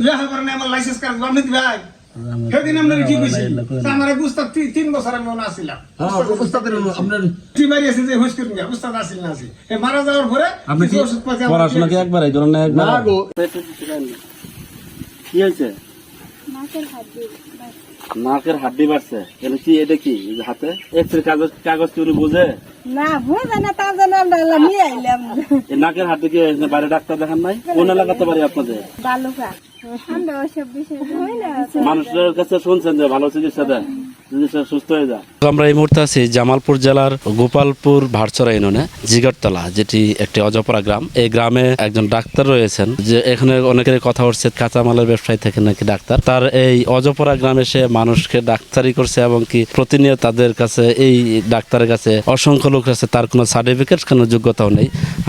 লেখাপড়া licence card আপনি ভাই। সেদিন আপনার কি কইছি আমার উস্তাদ তিন- তিন বছর আমি আসছিলাম আপনার টিমারি আছে যে হুশ করুন উস্তাদ আসিল না আছে। এ মারা যাওয়ার পরে আপনি কি ওষুধ পাতি পড়াশোনা কি একবার এই না একবার? না গো। কি হয়েছে? নাকের হাড্ডি বাড়ছে। এটা কি এটা কি? হাতে? এক্সরে কাগজ কাগজ কি বুঝে? না বুঝে না তার জন্য আমরা নিয়ে আইলাম। নাকের হাড্ডি কি বাইরে ডাক্তার দেখান নাই? কোন এলাকাতে পারি আপনাদের? বালুকা মানুষের কাছে শুনছেন যে ভালো চিকিৎসা দেন আমরা এই মুহূর্তে আছি জামালপুর জেলার গোপালপুর ভাটচরা ইউনিয়নে, জিগরতলা, যেটি একটি অজপরা গ্রাম। এই গ্রামে একজন ডাক্তার রয়েছেন, যে এখানে অনেকের কথা উঠছে কাঁচামালের ব্যবসায়ী থেকে নাকি ডাক্তার। তার এই অজপরা গ্রামে সে মানুষকে ডাক্তারি করছে এবং কি প্রতিনিয়ত তাদের কাছে, এই ডাক্তারের কাছে অসংখ্য লোক আছে, তার কোনো সার্টিফিকেট কোনো যোগ্যতাও নেই।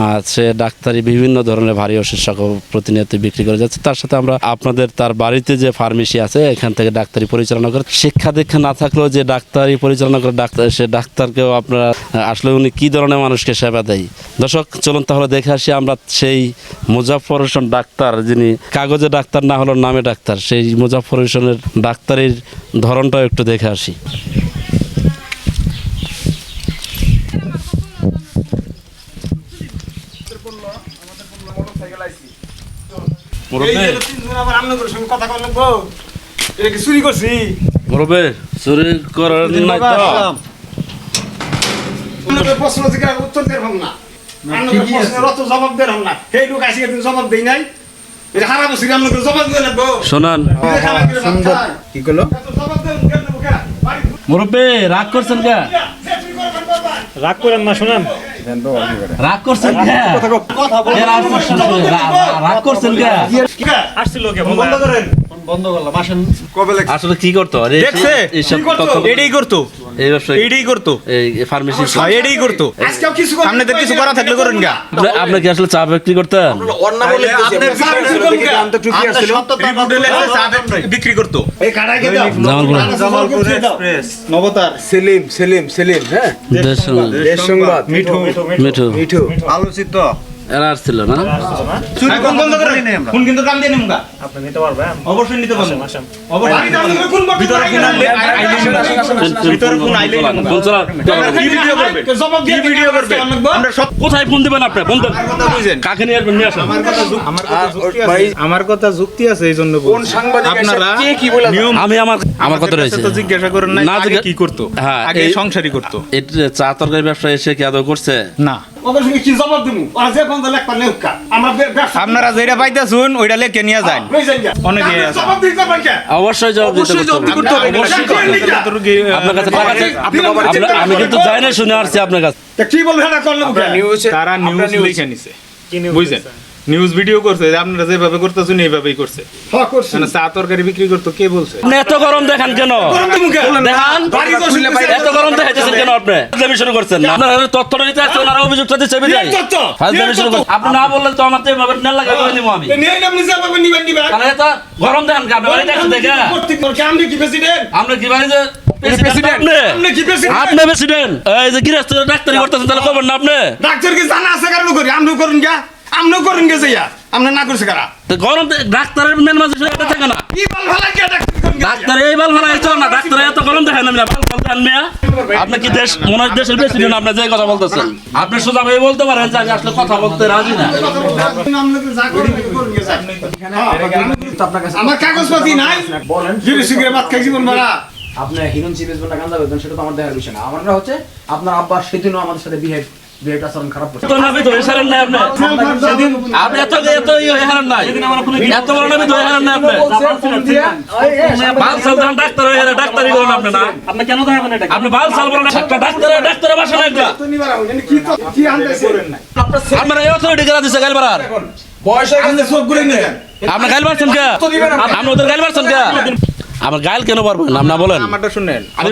আর সে ডাক্তারি বিভিন্ন ধরনের ভারী ওষুধ প্রতিনিয়ত বিক্রি করে যাচ্ছে। তার সাথে আমরা আপনাদের তার বাড়িতে যে ফার্মেসি আছে, এখান থেকে ডাক্তারি পরিচালনা করে শিক্ষা দীক্ষা না থাকলেও যে ডাক্তারি পরিচালনা করে ডাক্তার, সে ডাক্তারকেও আপনারা আসলে উনি কী ধরনের মানুষকে সেবা দেয়? দর্শক, চলুন তাহলে দেখে আসি আমরা সেই মুজাফর হোসেন ডাক্তার, যিনি কাগজে ডাক্তার না হলো নামে ডাক্তার, সেই মুজাফর হোসেনের ডাক্তারির ধরনটাও একটু দেখে আসি। এই এটা কি চুরি করছি? মুরবে চুরি করার নাই তো। প্রশ্ন জিজ্ঞাসা উত্তর হম না। আপনাদের প্রশ্নের অত জবাব দেন না। সেই লোক আসি একদিন জবাব দেই নাই। এটা হারা বসে আপনাদের জবাব দেন গো শোনান। সুন্দর কি করল? জবাব দেন কেন মুখে বাড়ি মুরব্বে রাগ করছেন কে? রাগ করেন না শোনেন। রাগ করছেন কে? এ রাগ করছেন কে? রা- রা- রাগ করছেন কে আসছিল কে আসলে কি করতো? আর দেখছে? কি করতো? এটাই করতো। এই ব্যবসায়ী এটাই করতো। এই ফার্মেসি হ্যাঁ, এটাই করতো। আজকেও কিছু করতে আপনাদের কিছু করা থাকলে করেন গা। আপনি কি আসলে চা বিক্রি করতেন? বিক্রি করেন গা। আমি তো টুকি আসছিল রিপোর্টে চা বিক্রি করতো। এই কাটাই কে দাও। জামালপুর জামালপুর নবতার। সেলিম সেলিম সেলিম হ্যাঁ? দেশ সংবাদ। মিঠু। মিঠু। মিঠু। আলোচিত। এরা আসছিল না? ফোন বন্ধ করেন ফোন কিন্তু কাম দিয়ে নিমগা আপনি নিতে পারবেন। অবশ্যই নিতে পারবেন বাড়ি কোন ভিতরে আনলে ভিতরে ফোন আইলে ফোন চালা। কি ভিডিও করবেন। জবাব দিয়ে ভিডিও করবেন। আমরা সব কোথায় ফোন দিবেন আপনি? ফোন দেন কাকে নিয়ে আসবেন? নিয়ে আসেন। আমার কথা আমার কথা যুক্তি আছে। আমার কথা যুক্তি আছে এই জন্য কোন সাংবাদিক আপনারা কে কি বলে নিয়ম আমি আমার আমার কথা রয়েছে তো জিজ্ঞাসা করেন না না আগে কি করতো? হ্যাঁ, আগে সংসারই করতো। এটা চা তরকারি ব্যবসা এসে কি আদৌ করছে? না। ওদের সঙ্গে কি জবাব দেবো ওরা যে বন্ধ লেখ পারলে আমরা আপনারা যেটা পাইতেছুন ওইটা লেখে নিয়ে যান। হয়ে। অনেকে জবাব দিতে অবশ্যই জবাব দিতে করতে হবে আপনার কাছে টাকা আছে? আমি কিন্তু যাই না শুনে আসছি আপনার কাছে। তা কি? তারা নিউজ লিখে নিছে। বুঝছেন? নিউজ ভিডিও করছে যে আপনারা যেভাবে করতেছেন এইভাবেই করছে। হ্যাঁ, করছি। মানে চা তরকারি বিক্রি করতো কে বলছে? আপনি এত গরম দেখান কেন? গরম দেখান। তো এত গরম দেখাইতেছেন কেন আপনি? ফাজলামি শুরু করছেন না। আপনার তথ্যটা নিতে আসছেন আর অভিযোগটা দিচ্ছে বিদায় ফাজলামি শুরু। করছেন। আপনি না বললেন তো আমার তো এভাবে নেল লাগা করে নিবো আমি। নিয়ে আপনি যেভাবে নিবেন নিবেন। তাহলে এত গরম দেখান কে আপনি বাড়িতে আসেন দেখে আপনি কি প্রেসিডেন্ট? আমরা কি বাড়িতে আপনি প্রেসিডেন্ট? আপনি? প্রেসিডেন্ট এই যে গৃহস্থ ডাক্তারি করতেছেন তাহলে করবেন না আপনি? ডাক্তার কি জানা আছে কারণ করি আপনিও করুন গা আপনিও করুন গেছে ইয়া আপনি না করছে কারা? তো গরম ডাক্তারের মেন মাঝে এটা থাকে না। কি বল ভালো গিয়া ডাক্তার ডাক্তার এই বাল ভালো হয়েছে না ডাক্তার এত গরম দেখেন না বাল ফাল দেন মিয়া। আপনি কি দেশ মনে হয় দেশের প্রেসিডেন্ট আপনি যে কথা বলতেছেন। আপনি সোজা ভাবে বলতে পারেন যে আমি আসলে কথা বলতে রাজি না। আমার কাগজপাতি নাই। বলেন ধীরে শিখে ভাত খাই জীবন ভরা। আপনার হিরণ চিপেস বলটা গান্দা বেতন সেটা তো আমার দেখার বিষয় না। আমরা হচ্ছে আপনার আব্বা সেদিনও আমাদের সাথে বিহেভ আপনার এই অথরিটি কেন গাইল মারছেন কে? আপনি ওদের গাইল মারছেন কে? আমার গাইল কেন পারবেন আপনি বলেন। আমারটা শুনেন। আমি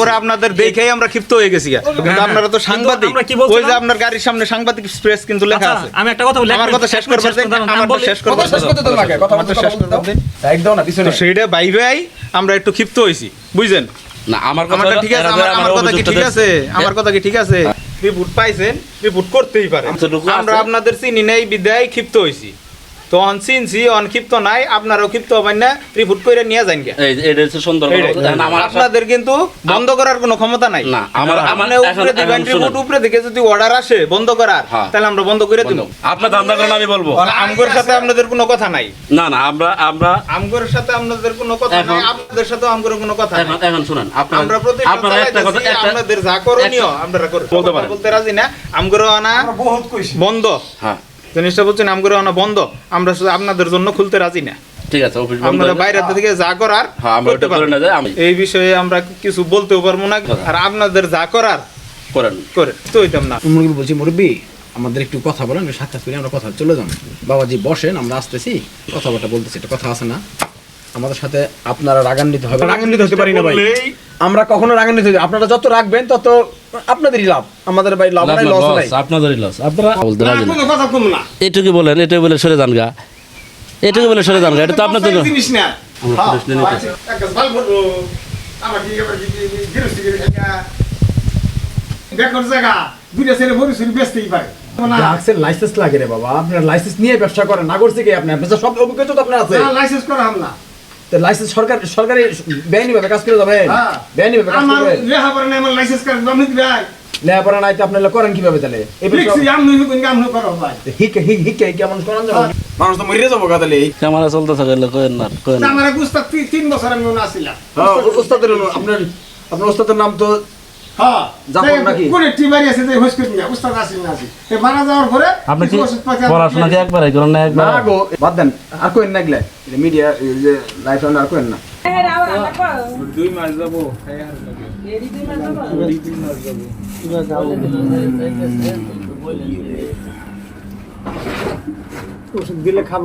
পরে আপনাদের দেখেই আমরা ক্ষিপ্ত হয়ে গেছি গা। কিন্তু আপনারা তো সাংবাদিক। আমরা কি? ওই যে আপনার গাড়ির সামনে সাংবাদিক প্রেস কিন্তু লেখা আছে। আমি একটা কথা বলি আমার কথা শেষ করবার দেন আমার শেষ কথা করবার শেষ করতে লাগে কথা বলতে শেষ করবার দেন এক দাও না পিছনে। তো সেইটা বাইবেই আমরা একটু ক্ষিপ্ত হইছি বুঝছেন? না আমার কথা ঠিক আছে আমার আমার কথা কি ঠিক আছে? আমার কথা কি ঠিক আছে? রিপোর্ট পাইছেন রিপোর্ট করতেই পারে। এতটুকু আমরা আপনাদের চিনি নেই বিদায় ক্ষিপ্ত হইছি তো অনসিনসি অনক্ষিপ্ত নাই আপনারাও ক্ষিপ্ত হবেন না রিপোর্ট করে নিয়ে যান গে এই এটা হচ্ছে সুন্দর আমার আপনাদের কিন্তু বন্ধ করার কোনো ক্ষমতা নাই। না, আমার- আমার- উপরে দিবেন রিপোর্ট উপরে দিকে যদি অর্ডার আসে বন্ধ করার হ্যাঁ। তাহলে আমরা বন্ধ করে দিব। আপনার ধান্দা করেন আমি বলব। আমগোর সাথে আপনাদের কোনো কথা নাই। না না আমরা আমরা আমগোর সাথে আপনাদের কোনো কথা নাই আপনাদের সাথে আমগোর কোনো কথা নাই। এখন এখন শুনেন আপনারা আমরা আপনারা একটা কথা একটা আপনাদের যা করণীয় আপনারা করে। বলতে রাজি না আমগোর আনা বহুত কইছি। বন্ধ। হ্যাঁ। জিনিসটা বলছেন করে আনা বন্ধ আমরা শুধু আপনাদের জন্য খুলতে রাজি না। ঠিক আছে অফিস বন্ধ আপনারা বাইরে থেকে যা করার হ্যাঁ আমরা ওটা করে না যাই আমি এই বিষয়ে আমরা কিছু বলতেও পারব না আর আপনাদের যা করার করেন। করে তো হইতাম না মুরগি বলছি মুরব্বী আমাদের একটু কথা বলেন সাক্ষাৎ করে আমরা কথা চলে যান। বাবাজি বসেন আমরা আসতেছি কথাবার্তা বলতেছি একটা কথা আছে না। আমাদের সাথে আপনারা রাগান্বিত হবে রাগান্বিত হতে পারি না ভাই। আমরা কখনো রাগান্বিত হই আপনারা যত রাখবেন তত আপনাদেরই লাভ। আমাদের ভাই লাভ নাই লস নাই। আপনাদেরই লস। আপনারা বলতে রাজি না। কোনো কথা কম না। এটুকু বলেন এটুকু বলে সরে যান গা। এটুকু বলে সরে যান গা এটা তো আপনাদের বর্ষার জিনিস না। আমরা হ্যাঁ। আমার লাইসেন্স লাগে রে বাবা। আপনার লাইসেন্স নিয়ে ব্যবসা করেন। না করছে কি আপনি আপনার সব অভিজ্ঞতা তো আপনার আছে। না, লাইসেন্স করা না। তো লাইসেন্স সরকার সরকারি বেআইনি ভাবে কাজ করে যাবে। হ্যাঁ। বেআইনি ভাবে কাজ আমার লেহা পড়া নাই, আমার লাইসেন্স কাজ জমা দিতে লেহা পড়া নাই তো আপনারা করেন কীভাবে তাহলে? এই বিষয়ে- লিখছি, আমনি কাম আমনি করো ভাই। হিকে হিক হিকে কি মানুষ করান যাবে? মানুষ তো মরে যাব গা তাহলে। ক্যামেরা চলতে থাকে কোয়েন না কোয়েন আমার তিন বছর আমি। হ্যাঁ আপনার আপনার উস্তাদের নাম তো হ্যাঁ, জাফর এই নাকি? কোন একটি বাড়ি আছে যে হোস করে নিয়ে, উস্তাদ আসেন না আসি। এই মারা যাওয়ার পরে আপনি কি কিছু ওষুধপাতি আমি পড়াশোনা কি একবারে করেন না একবার? না গো বাদ দেন আর কোয়েন না গেলে মিডিয়া যে লাইফ আর কোয়েন না। ওষুধ দিলে খাব।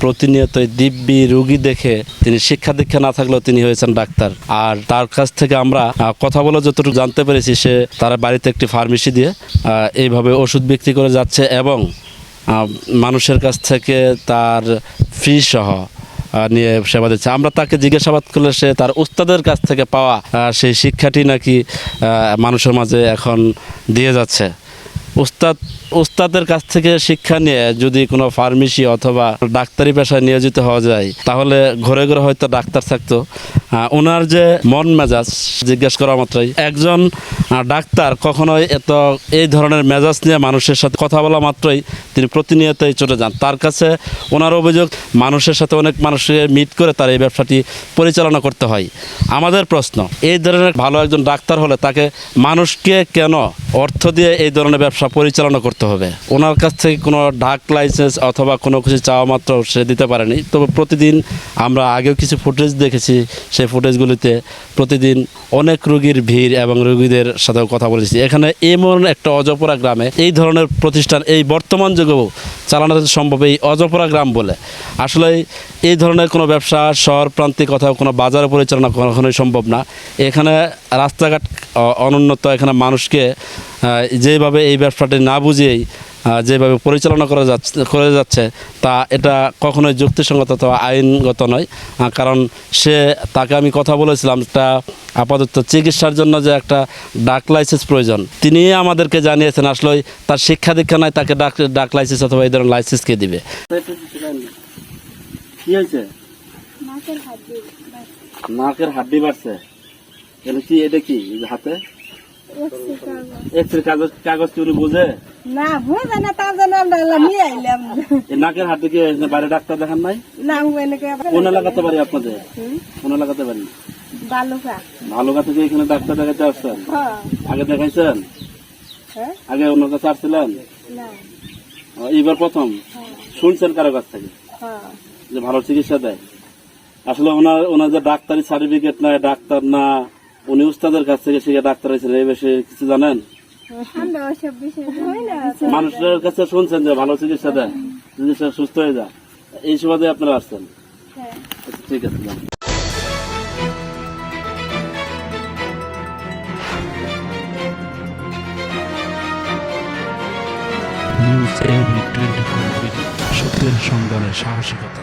প্রতিনিয়ত দিব্যি রুগী দেখে তিনি শিক্ষা দীক্ষা না থাকলেও তিনি হয়েছেন ডাক্তার। আর তার কাছ থেকে আমরা কথা বলে যতটুকু জানতে পেরেছি, সে তার বাড়িতে একটি ফার্মেসি দিয়ে এইভাবে ওষুধ বিক্রি করে যাচ্ছে এবং মানুষের কাছ থেকে তার ফি সহ নিয়ে সেবা দিচ্ছে। আমরা তাকে জিজ্ঞাসাবাদ করলে সে তার উস্তাদের কাছ থেকে পাওয়া সেই শিক্ষাটি নাকি মানুষের মাঝে এখন দিয়ে যাচ্ছে। উস্তাদ উস্তাদের কাছ থেকে শিক্ষা নিয়ে যদি কোনো ফার্মেসি অথবা ডাক্তারি পেশায় নিয়োজিত হওয়া যায়, তাহলে ঘরে ঘরে হয়তো ডাক্তার থাকতো। ওনার যে মন মেজাজ, জিজ্ঞেস করা মাত্রই, একজন ডাক্তার কখনোই এত এই ধরনের মেজাজ নিয়ে মানুষের সাথে কথা বলা মাত্রই তিনি প্রতিনিয়তই চলে যান। তার কাছে ওনার অভিযোগ, মানুষের সাথে অনেক মানুষকে মিট করে তার এই ব্যবসাটি পরিচালনা করতে হয়। আমাদের প্রশ্ন, এই ধরনের ভালো একজন ডাক্তার হলে তাকে মানুষকে কেন অর্থ দিয়ে এই ধরনের ব্যবসা পরিচালনা করতে হবে? ওনার কাছ থেকে কোনো ডাক লাইসেন্স অথবা কোনো কিছু চাওয়া মাত্র সে দিতে পারেনি। তবে প্রতিদিন আমরা আগেও কিছু ফুটেজ দেখেছি সেই ফুটেজগুলিতে প্রতিদিন অনেক রোগীর ভিড় এবং রোগীদের সাথেও কথা বলেছি। এখানে এমন একটা অজপরা গ্রামে এই ধরনের প্রতিষ্ঠান এই বর্তমান যুগেও চালানো সম্ভব, এই অজপরা গ্রাম বলে। আসলে এই ধরনের কোনো ব্যবসা, শহর প্রান্তিক অথবা কোনো বাজার পরিচালনা কখনোই সম্ভব না। এখানে রাস্তাঘাট অনুন্নত। এখানে মানুষকে যেভাবে এই ব্যবসাটি না বুঝিয়েই যেভাবে পরিচালনা করা যাচ্ছে করে যাচ্ছে তা এটা কখনোই যুক্তিসঙ্গত অথবা আইনগত নয়। কারণ সে তাকে আমি কথা বলেছিলাম একটা আপাতত চিকিৎসার জন্য যে একটা ডাক লাইসেন্স প্রয়োজন তিনি আমাদেরকে জানিয়েছেন আসলে তার শিক্ষা দীক্ষা নাই তাকে ডাক ডাক লাইসেন্স অথবা এই ধরনের লাইসেন্স কে দিবে? কি হয়েছে? নাকের হাড্ডি বাড়ছে। এটা কি এটা কি হাতে? কাগজ। কাগজ কি উনি বুঝে? না বোঝে না তার জন্য আমরা নিয়ে আইলাম নাকের হাড্ডি কি বাইরে ডাক্তার দেখান নাই? না কোন এলাকাতে পারি আপনাদের? কোন এলাকাতে পারি বালুকা ভালো থেকে এখানে ডাক্তার দেখাতে আসছেন? হ্যাঁ। আগে দেখাইছেন? হ্যাঁ? আগে ওনার কাছে আসছিলেন? এইবার প্রথম? শুনছেন কারও কাছ থেকে? হ্যাঁ। যে ভালো চিকিৎসা দেয়? আসলে ওনার ওনার যে ডাক্তারি সার্টিফিকেট নাই ডাক্তার না উনি উস্তাদের কাছ থেকে শিখে ডাক্তার হয়েছেন। এই বিষয়ে কিছু জানেন? মানুষের কাছে শুনছেন যে ভালো চিকিৎসা দেয় চিকিৎসা সুস্থ হয়ে যায়। এই সুবাদে আপনারা আসছেন। হ্যাঁ। ঠিক আছে যান। নিউজ টোয়েন্টি ফোর সত্যের সন্ধানে সাহসিকতা।